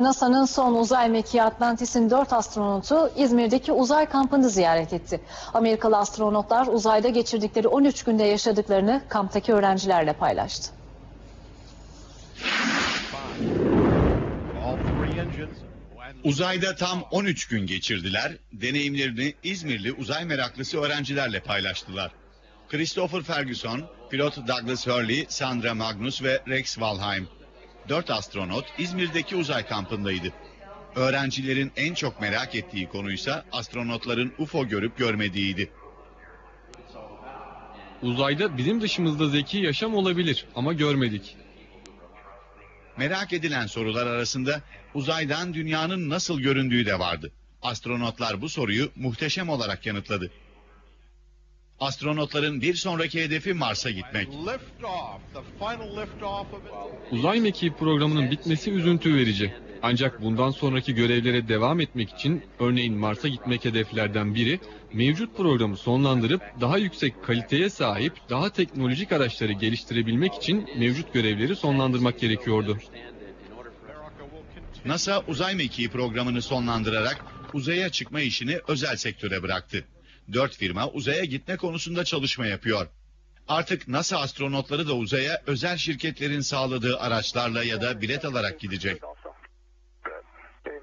NASA'nın son uzay mekiği Atlantis'in 4 astronotu İzmir'deki uzay kampını ziyaret etti. Amerikalı astronotlar uzayda geçirdikleri 13 günde yaşadıklarını kamptaki öğrencilerle paylaştı. Uzayda tam 13 gün geçirdiler. Deneyimlerini İzmirli uzay meraklısı öğrencilerle paylaştılar. Christopher Ferguson, pilot Douglas Hurley, Sandra Magnus ve Rex Valheim. 4 astronot İzmir'deki uzay kampındaydı. Öğrencilerin en çok merak ettiği konuysa astronotların UFO görüp görmediğiydi. Uzayda bizim dışımızda zeki yaşam olabilir ama görmedik. Merak edilen sorular arasında uzaydan dünyanın nasıl göründüğü de vardı. Astronotlar bu soruyu muhteşem olarak yanıtladı. Astronotların bir sonraki hedefi Mars'a gitmek. Uzay mekiği programının bitmesi üzüntü verici. Ancak bundan sonraki görevlere devam etmek için örneğin Mars'a gitmek hedeflerden biri mevcut programı sonlandırıp daha yüksek kaliteye sahip daha teknolojik araçları geliştirebilmek için mevcut görevleri sonlandırmak gerekiyordu. NASA uzay mekiği programını sonlandırarak uzaya çıkma işini özel sektöre bıraktı. Dört firma uzaya gitme konusunda çalışma yapıyor. Artık NASA astronotları da uzaya özel şirketlerin sağladığı araçlarla ya da bilet alarak gidecek.